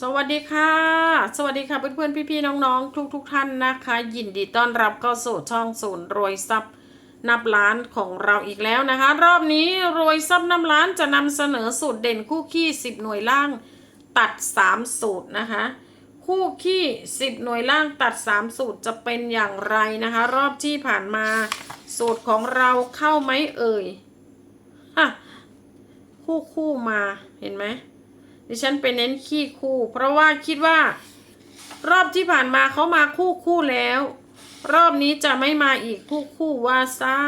สวัสดีค่ะ สวัสดีค่ะเพื่อนๆ พี่ๆ น้องๆ ทุกๆทท่านนะคะ ยินดีต้อนรับเข้าสู่ช่องศูนย์รวยทรัพย์นับล้านของเราอีกแล้วนะคะ รอบนี้รวยทรัพย์นับล้านจะนำเสนอสูตรเด่นคู่ขี้ 10 หน่วยล่างตัด 3 สูตรนะคะ คู่ขี้ 10 หน่วยล่างตัด 3 สูตรจะเป็นอย่างไรนะคะ รอบที่ผ่านมาสูตรของเราเข้าไหมเอ่ยฮะคู่คู่มาเห็นไหม ดิฉันไปเน้นขี้คู่ เพราะว่าคิดว่า รอบที่ผ่านมาเขามาคู่คู่แล้ว รอบนี้จะไม่มาอีกคู่คู่ว่าซา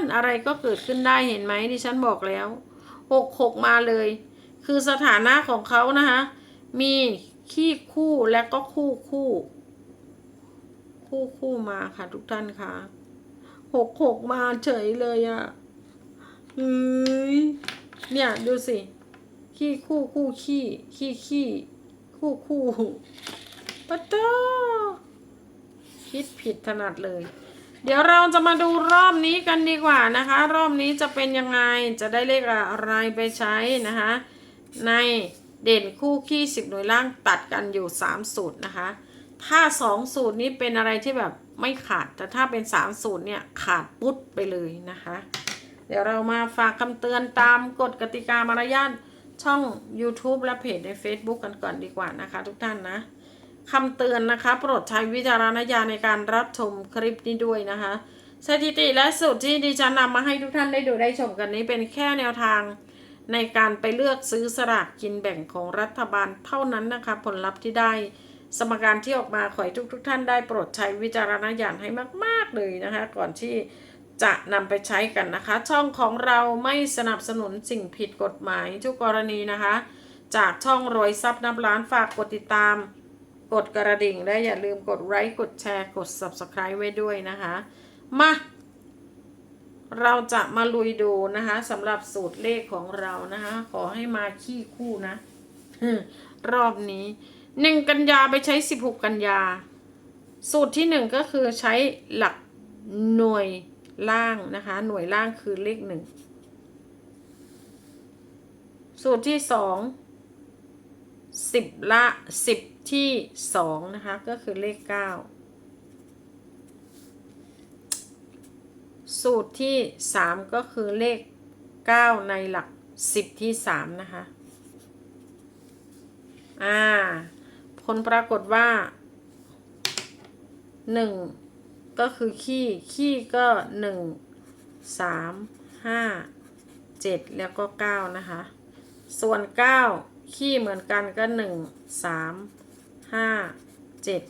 นอะไรก็เกิดขึ้นได้เห็นไหมดิฉันบอกแล้วหกหกมาเลย คือสถานะของเขานะคะมีขี้คู่และก็คู่คู่ คู่คู่มาค่ะทุกท่านค่ะหกหกมาเฉยเลยอะ่ะเฮ้ยเนี่ยดูสิ ขี้คู่คู่ขี้ขี้ขี้คู่คู่ปะเจ้าคิดผิดถนัดเลย เดี๋ยวเราจะมาดูรอบนี้กันดีกว่านะคะ รอบนี้จะเป็นยังไงจะได้เลขอะไรไปใช้นะคะ ในเด่นคู่ขี้สิบหน่วยล่างตัดกันอยู่3สูตรนะคะ ถ้า2สูตรนี้เป็นอะไรที่แบบไม่ขาด แต่ถ้าเป็น3สูตรเนี่ยขาดปุ๊ดไปเลยนะคะ เดี๋ยวเรามาฝากคำเตือนตามกฎกติกามารยาท ช่อง YouTube และเพจใน Facebook กันก่อนดีกว่านะคะ ทุกท่านนะคำเตือนนะคะ โปรดใช้วิจารณญาณในการรับชมคลิปนี้ด้วยนะคะ สถิติและสูตรที่ดิฉันนำมาให้ทุกท่านได้ดูได้ชมกันนี้เป็นแค่แนวทางในการไปเลือกซื้อสลากกินแบ่งของรัฐบาลเท่านั้นนะคะ ผลลัพธ์ที่ได้ สมการที่ออกมาขอให้ทุกทท่านได้โปรดใช้วิจารณญาณให้มาก ๆเลยนะคะ ก่อนที่ จะนำไปใช้กันนะคะ ช่องของเราไม่สนับสนุนสิ่งผิดกฎหมายทุกกรณีนะคะ จากช่องรวยทรัพย์นับล้านฝากกดติดตาม กดกระดิ่งและอย่าลืมกดไลค์กดแชร์กด subscribe ไว้ด้วยนะคะ มา เราจะมาลุยดูนะคะสำหรับสูตรเลขของเรานะคะ ขอให้มาขี้คู่นะรอบนี้หนึ่งกันยาไปใช้สิบหกกันยา สูตรที่หนึ่งก็คือใช้หลักหน่วย ล่างนะคะ หน่วยล่างคือเลขหนึ่ง สูตรที่สองสิบละสิบที่สองนะคะ ก็คือเลขเก้าสูตรที่สามก็คือเลขเก้าในหลักสิบที่สามนะคะ อ่า ผลปรากฏว่าหนึ่ง ก็คือขี้ ขี้ก็หนึ่งสามห้าเจ็ดแล้วก็เก้านะคะ ส่วนเก้าขี้เหมือนกันก็หนึ่งสามห้าเจ็ด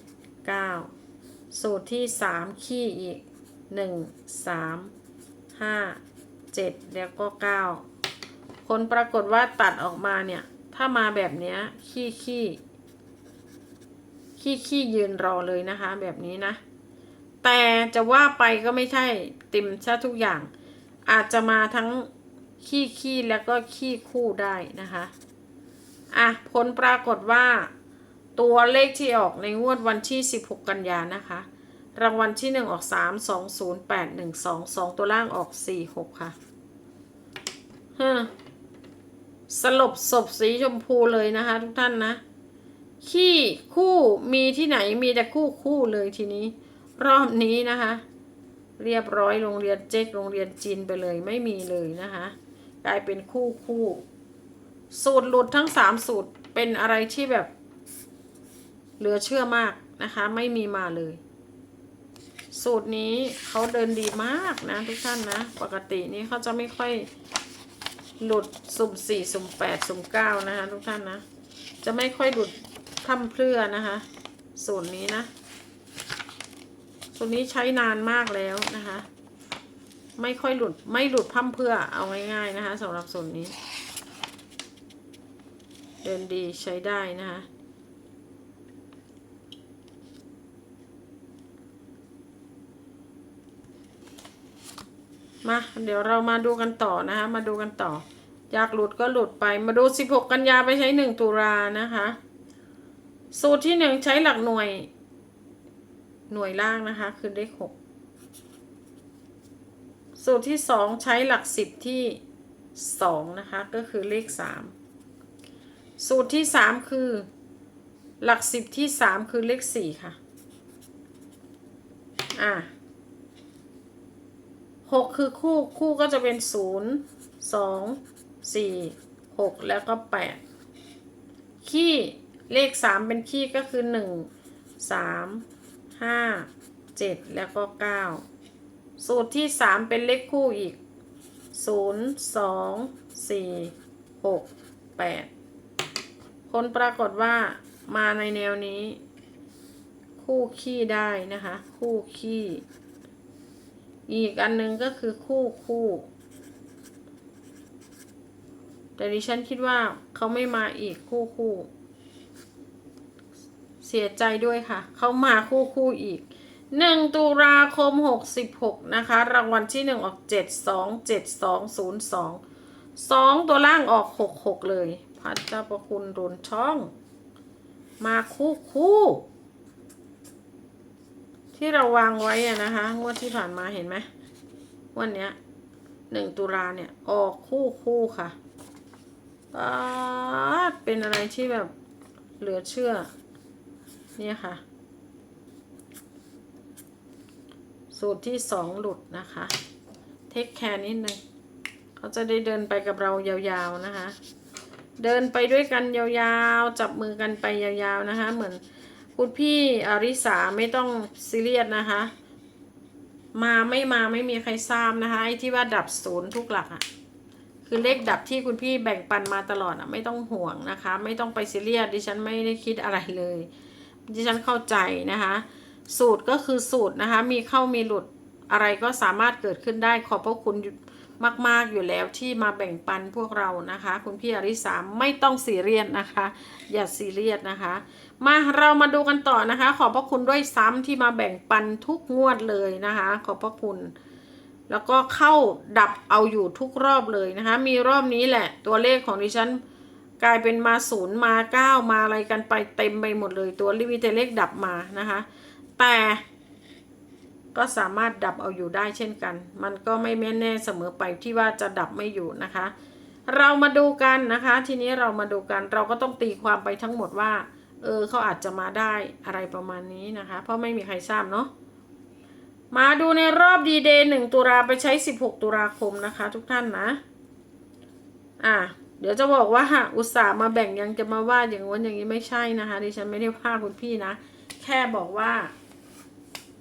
เก้าสูตรที่สามขี้อีกหนึ่งสามห้าเจ็ดแล้วก็เก้าผลปรากฏว่าตัดออกมาเนี่ย ถ้ามาแบบเนี้ยขี้ขี้ขี้ขี้ยืนรอเลยนะคะ แบบนี้นะ แต่จะว่าไปก็ไม่ใช่ติมซะทุกอย่าง อาจจะมาทั้งขี้ขี้แล้วก็ขี้คู่ได้นะคะ อะ ผลปรากฏว่า ตัวเลขที่ออกในงวดวันที่ 16 กันยานะคะ รางวัลที่ 1 ออก 3 2 0 8 1 2 2 ตัวล่างออก 4 6 ค่ะฮะสลบศพสีชมพูเลยนะคะทุกท่านนะ ขี้คู่มีที่ไหนมีแต่คู่คู่เลยทีนี้ รอบนี้นะคะ เรียบร้อยโรงเรียนเจ๊กโรงเรียนจีนไปเลยไม่มีเลยนะคะ กลายเป็นคู่คู่ สูตรหลุดทั้งสามสูตรเป็นอะไรที่แบบ เหลือเชื่อมากนะคะ ไม่มีมาเลย สูตรนี้เขาเดินดีมากนะทุกท่านนะ ปกตินี้เขาจะไม่ค่อยหลุดสุ่มสี่สุ่มแปดสุ่มเก้านะคะ ทุกท่านนะ จะไม่ค่อยหลุดทำเพื่อนะคะ สูตรนี้นะ ตรนี้ใช้นานมากแล้วนะคะ ไม่ค่อยหลุดไม่หลุดพั่มเพื่อเอาง่ายๆนะคะสำหรับสูตรนี้ เดินดีใช้ได้นะคะมาเดี๋ยวเรามาดูกันต่อนะคะ มาดูกันต่อ อยากหลุดก็หลุดไปมาดู 16 กันยาไปใช้ 1 ตุลานะคะ สูตรที่ 1 ใช้หลักหน่วย หน่วยล่างนะคะ คือเลข6สูตรที่2ใช้หลัก10ที่2นะคะ ก็คือเลข3สูตรที่3คือ หลักสิบที่สามคือเลขสี่ค่ะ อะหกคือคู่คู่ก็จะเป็นศูนย์สองสี่หกแล้วก็แปดขี้เลขสามเป็นขี้ก็คือหนึ่งสาม ห้าเจ็ดแล้วก็เก้าสูตรที่สามเป็นเลขคู่อีกศูนย์สองสี่หกแปดผลปรากฏว่ามาในแนวนี้ คู่ขี้ได้นะคะ คู่ขี้ อีกอันหนึงก็คือคู่คู่ แต่ดิฉันคิดว่าเขาไม่มาอีกคู่คู่ เสียใจด้วยค่ะ เขามาคู่คู่อีกหนึ่งตุลาคมหกสิบหกนะคะ รางวัลที่หนึ่งออกเจ็ดสองเจ็ดสองศูนย์สองสองตัวล่างออกหกหกเลย พระเจ้าประคุณรุนช่อง มาคู่คู่ ที่เราวางไว้อะนะคะ งวดที่ผ่านมาเห็นไหมวันเนี้ยหนึ่งตุลาเนี่ย ออกคู่คู่ค่ะ เป็นอะไรที่แบบเหลือเชื่อ เนี่ยค่ะ สูตรที่สองหลุดนะคะ เทคแคร์นิดนึงเขาจะได้เดินไปกับเรายาวๆนะคะ เดินไปด้วยกันยาวๆ จับมือกันไปยาวๆนะคะ เหมือนคุณพี่อาริสาไม่ต้องซีเรียสนะคะ มาไม่มาไม่มีใครทราบนะคะไอ้ที่ว่าดับศูนย์ทุกหลักอะคือเลขดับที่คุณพี่แบ่งปันมาตลอดอะไม่ต้องห่วงนะคะ ไม่ต้องไปซีเรียสดิฉันไม่ได้คิดอะไรเลย ดิฉันเข้าใจนะคะ สูตรก็คือสูตรนะคะ มีเข้ามีหลุดอะไรก็สามารถเกิดขึ้นได้ขอบพระคุณมาก ๆ อยู่แล้วที่มาแบ่งปันพวกเรานะคะ คุณพี่อริสาไม่ต้องซีเรียสนะคะ อย่าซีเรียสนะคะ มาเรามาดูกันต่อนะคะ ขอบพระคุณด้วยซ้ำที่มาแบ่งปันทุกงวดเลยนะคะ ขอบพระคุณ แล้วก็เข้าดับเอาอยู่ทุกรอบเลยนะคะ มีรอบนี้แหละ ตัวเลขของดิฉัน กลายเป็นมาศูนย์มาเก้ามาอะไรกันไปเต็มไปหมดเลยตัวรีวิแต่เลขดับมานะคะ แต่ก็สามารถดับเอาอยู่ได้เช่นกัน มันก็ไม่แม่นแน่เสมอไปที่ว่าจะดับไม่อยู่นะคะ เรามาดูกันนะคะ ทีนี้เรามาดูกันเราก็ต้องตีความไปทั้งหมดว่า เออเขาอาจจะมาได้อะไรประมาณนี้นะคะ เพราะไม่มีใครทราบเนาะมาดูในรอบดีเดย์หนึ่งตุลาไปใช้ 16 ตุลาคมนะคะ ทุกท่านนะ อะ เดี๋ยวจะบอกว่าอุตส่าห์มาแบ่งยังจะมาว่าอย่างง้นอย่างนี้ไม่ใช่นะคะดิฉันไม่ได้ว่าคุณพี่นะ แค่บอกว่า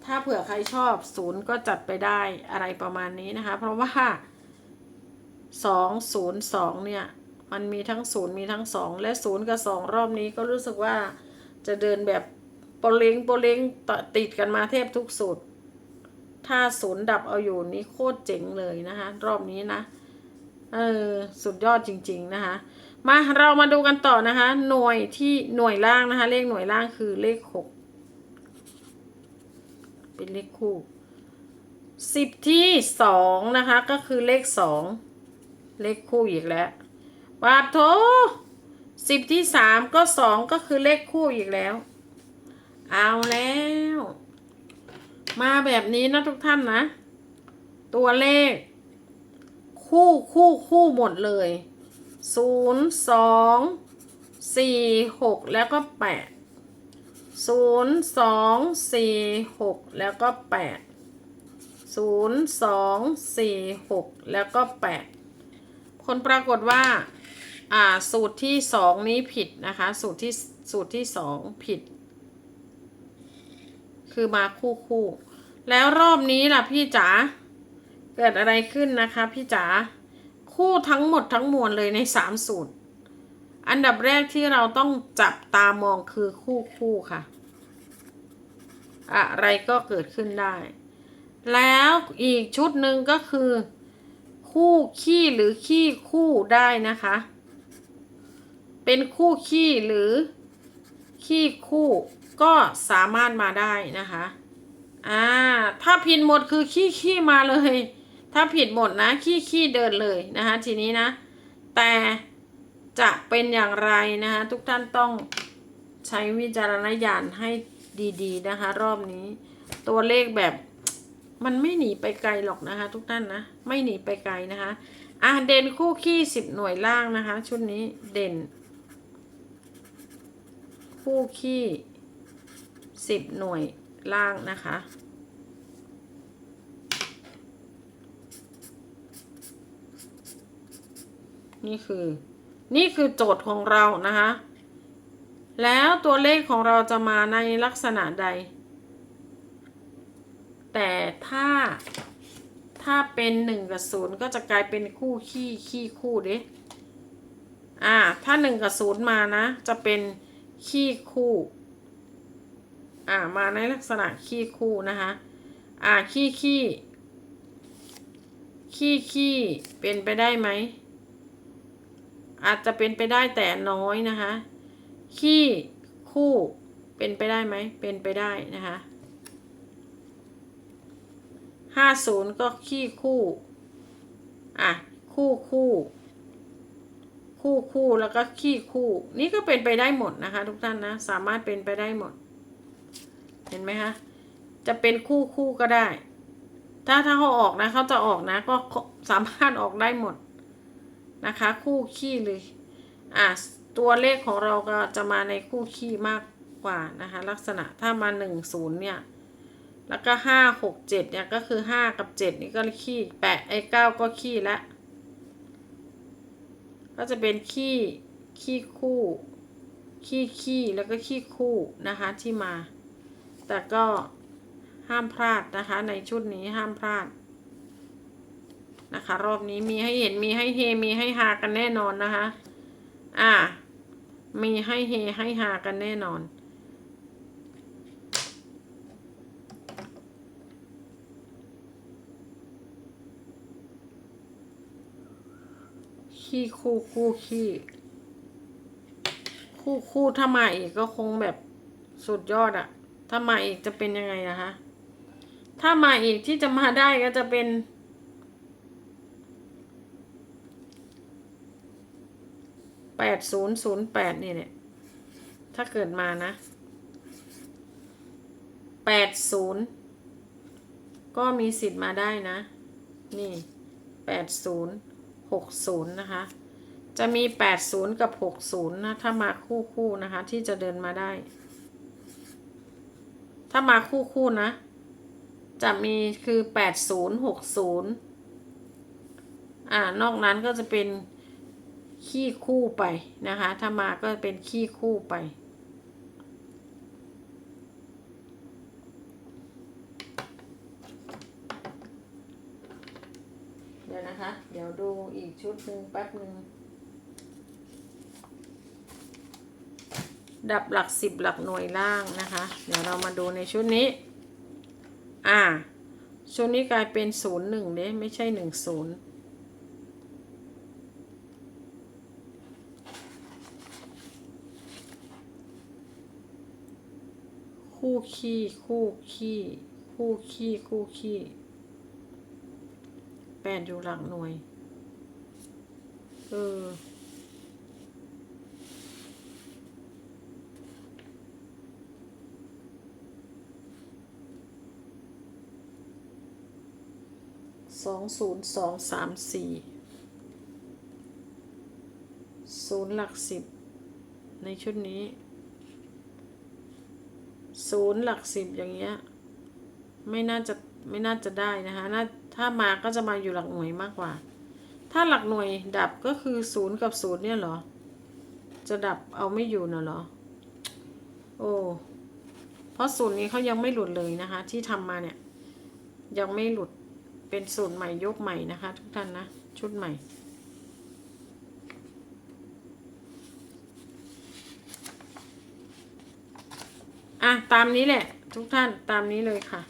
ถ้าเผื่อใครชอบศูนย์ก็จัดไปได้อะไรประมาณนี้นะคะ เพราะว่าสองศูนย์สองเนี่ย มันมีทั้งศูนย์มีทั้งสองและศูนย์กับสองรอบนี้ก็รู้สึกว่าจะเดินแบบโปรเลงโปรเลงต,ติดกันมาแทบทุกสูตร ถ้าศูนย์ดับเอาอยู่นี่โคตรเจ๋งเลยนะคะ รอบนี้นะ เออสุดยอดจริง ๆนะคะ มาเรามาดูกันต่อนะคะ หน่วยที่หน่วยล่างนะคะ เลขหน่วยล่างคือเลขหกเป็นเลขคู่สิบที่สองนะคะก็คือเลขสองเลขคู่อีกแล้ววาดโถสิบที่สามก็สองก็คือเลขคู่อีกแล้ว เอาแล้ว มาแบบนี้นะทุกท่านนะ ตัวเลข คู่คู่คู่หมดเลยศูนย์สองสี่หกแล้วก็แปดศูนย์สองสี่หกแล้วก็แปดศูนย์สองสี่หกแล้วก็แปดผลปรากฏว่า อ่า สูตรที่สองนี้ผิดนะคะ สูตรที่สูตรที่สองผิด คือมาคู่คู่ แล้วรอบนี้ล่ะพี่จ๋า เกิดอะไรขึ้นนะคะพี่จ๋าคู่ทั้งหมดทั้งมวลเลยในสามสูตร อันดับแรกที่เราต้องจับตามองคือคู่คู่ค่ะ อะไรก็เกิดขึ้นได้ แล้วอีกชุดหนึ่งก็คือ คู่ขี้หรือขี้คู่ได้นะคะ เป็นคู่ขี้หรือขี้คู่ก็สามารถมาได้นะคะ อ่า ถ้าผิดหมดคือขี้ขี้มาเลย ถ้าผิดหมดนะขี้ขี้เดินเลยนะคะทีนี้นะ แต่จะเป็นอย่างไรนะคะทุกท่านต้องใช้วิจารณญาณให้ดีๆนะคะ รอบนี้ ตัวเลขแบบมันไม่หนีไปไกลหรอกนะคะ ทุกท่านนะไม่หนีไปไกลนะคะอะเด่นคู่ขี้สิบหน่วยล่างนะคะ ชุดนี้เด่น คู่ขี้สิบหน่วยล่างนะคะ นี่คือ นี่คือโจทย์ของเรานะคะ แล้วตัวเลขของเราจะมาในลักษณะใด แต่ถ้าถ้าเป็นหนึ่งกับศูนย์ก็จะกลายเป็นคู่ขี้ขี้คู่เด้อ่า ถ้าหนึ่งกับศูนย์มานะ จะเป็นขี้คู่ อ่า มาในลักษณะขี้คู่นะคะ อ่า ขี้ขี้ ขี้ขี้เป็นไปได้ไหม อาจจะเป็นไปได้แต่น้อยนะคะ ขี้คู่เป็นไปได้ไหม เป็นไปได้นะคะห้าศูนย์ก็ขี้คู่ อะ คู่คู่ คู่คู่แล้วก็ขี้คู่ นี่ก็เป็นไปได้หมดนะคะ ทุกท่านนะ สามารถเป็นไปได้หมด เห็นไหมคะ จะเป็นคู่คู่ก็ได้ ถ้าถ้าเขาออกนะเขาจะออกนะ ก็สามารถออกได้หมด นะคะ คู่ขี้เลยอะตัวเลขของเราก็จะมาในคู่ขี้มากกว่านะคะ ลักษณะถ้ามาหนึ่งศูนย์เนี่ย แล้วก็ห้าหกเจ็ดเนี่ยก็คือห้ากับเจ็ดนี่ก็ขี้แปดไอ้เก้าก็ขี้แล้วก็จะเป็นขี้ขี้คู่ขี้ขี้แล้วก็ขี้คู่นะคะที่มา แต่ก็ห้ามพลาดนะคะในชุดนี้ห้ามพลาด นะคะ รอบนี้มีให้เห็นมีให้เฮมีให้ฮากันแน่นอนนะคะ อ่า มีให้เฮให้ฮากันแน่นอนขี้คู่คู่ขี้คู่คู่ถ้ามาอีกก็คงแบบสุดยอดอะถ้ามาอีกจะเป็นยังไงนะคะ ถ้ามาอีกที่จะมาได้ก็จะเป็น แปดศูนย์ศูนย์แปดนี่เนี่ย ถ้าเกิดมานะแปดศูนย์ก็มีสิทธิ์มาได้นะ นี่แปดศูนย์หกศูนย์นะคะ จะมีแปดศูนย์กับหกศูนย์นะ ถ้ามาคู่คู่นะคะ ที่จะเดินมาได้ ถ้ามาคู่คู่นะ จะมีคือแปดศูนย์หกศูนย์อ่านอกนั้นก็จะเป็น ขี้คู่ไปนะคะ ถ้ามาก็เป็นขี้คู่ไป เดี๋ยวนะคะ เดี๋ยวดูอีกชุดหนึ่งแป๊บหนึ่งดับหลักสิบหลักหน่วยล่างนะคะ เดี๋ยวเรามาดูในชุดนี้ อ่า ชุดนี้กลายเป็นศูนย์หนึ่งเด้ไม่ใช่หนึ่งศูนย์ คู่ขี้คู่ขี้คู่ขี้คู่ขี้แปดอยู่หลักหน่วย เออสองศูนย์สองสามสี่ศูนย์หลักสิบในชุดนี้ ศูนย์หลักสิบอย่างเงี้ยไม่น่าจะไม่น่าจะได้นะคะน่าถ้ามาก็จะมาอยู่หลักหน่วยมากกว่า ถ้าหลักหน่วยดับก็คือศูนย์กับศูนย์เนี่ยเหรอ จะดับเอาไม่อยู่นะเหรอ โอ้เพราะศูนย์นี้เขายังไม่หลุดเลยนะคะ ที่ทำมาเนี่ย ยังไม่หลุดเป็นสูตรใหม่ยกใหม่นะคะ ทุกท่านนะชุดใหม่ อะตามนี้แหละ ทุกท่านตามนี้เลยค่ะ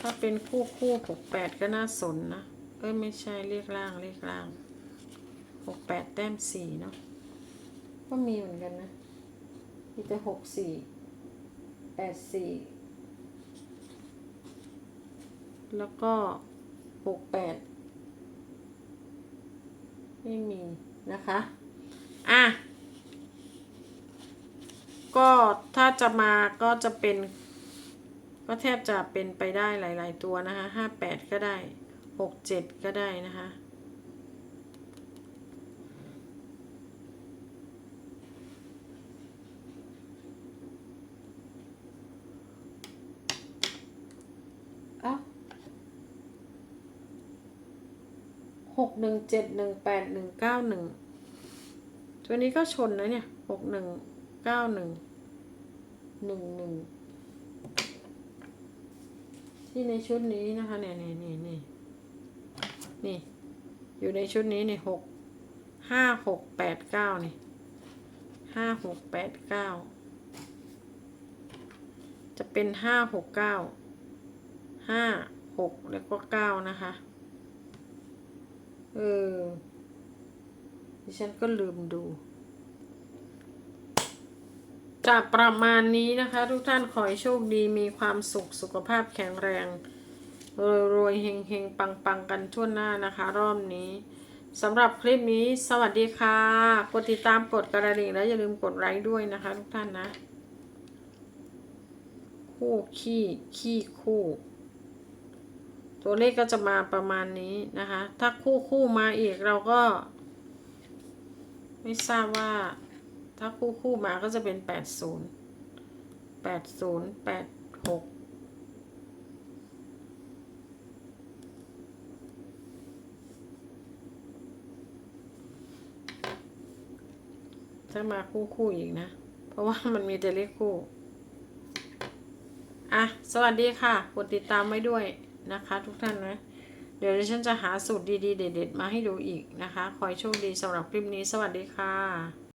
ถ้าเป็นคู่คู่หกแปดก็น่าสนนะ เอ้ยไม่ใช่เลขล่างเลขล่างหกแปดแต้มสี่เนาะก็มีเหมือนกันนะมีแต่หกสี่แปดสี่แล้วก็หกแปด ไม่มีนะคะ อะ ก็ถ้าจะมาก็จะเป็น ก็แทบจะเป็นไปได้หลาย ๆ ตัวนะคะห้าแปดก็ได้หกเจ็ดก็ได้นะคะ หกหนึ่งเจ็ดหนึ่งแปดหนึ่งเก้าหนึ่งตัวนี้ก็ชนนะเนี่ยหกหนึ่งเก้าหนึ่งหนึ่งหนึ่งที่ในชุดนี้นะคะเนี่ยนี่นี่นี่นี่ อยู่ในชุดนี้นี่หกห้าหกแปดเก้านี่ห้าหกแปดเก้าจะเป็นห้าหกเก้าห้าหกแล้วก็เก้านะคะ เออ ดิฉันก็ลืมดูจะประมาณนี้นะคะ ทุกท่านขอให้โชคดีมีความสุขสุขภาพแข็งแรงรวยรวยเฮงเฮงปังปังกันทั่วหน้านะคะ รอบนี้สำหรับคลิปนี้สวัสดีค่ะ กดติดตามกดกระดิ่งแล้วอย่าลืมกดไลค์ด้วยนะคะ ทุกท่านนะ คู่ขี้ขี้คู่ ตัวเลขก็จะมาประมาณนี้นะคะ ถ้าคู่คู่มาอีกเราก็ ไม่ทราบว่า ถ้าคู่คู่มาก็จะเป็นแปดศูนย์แปดศูนย์แปดหกถ้ามาคู่คู่อีกนะ เพราะว่ามันมีแต่เลขคู่ อะ สวัสดีค่ะ กดติดตามไว้ด้วย นะคะ ทุกท่านนะเดี๋ยวดิฉันจะหาสูตรดีๆ เด็ดๆ มาให้ดูอีกนะคะ ขอให้โชคดีสำหรับคลิปนี้ สวัสดีค่ะ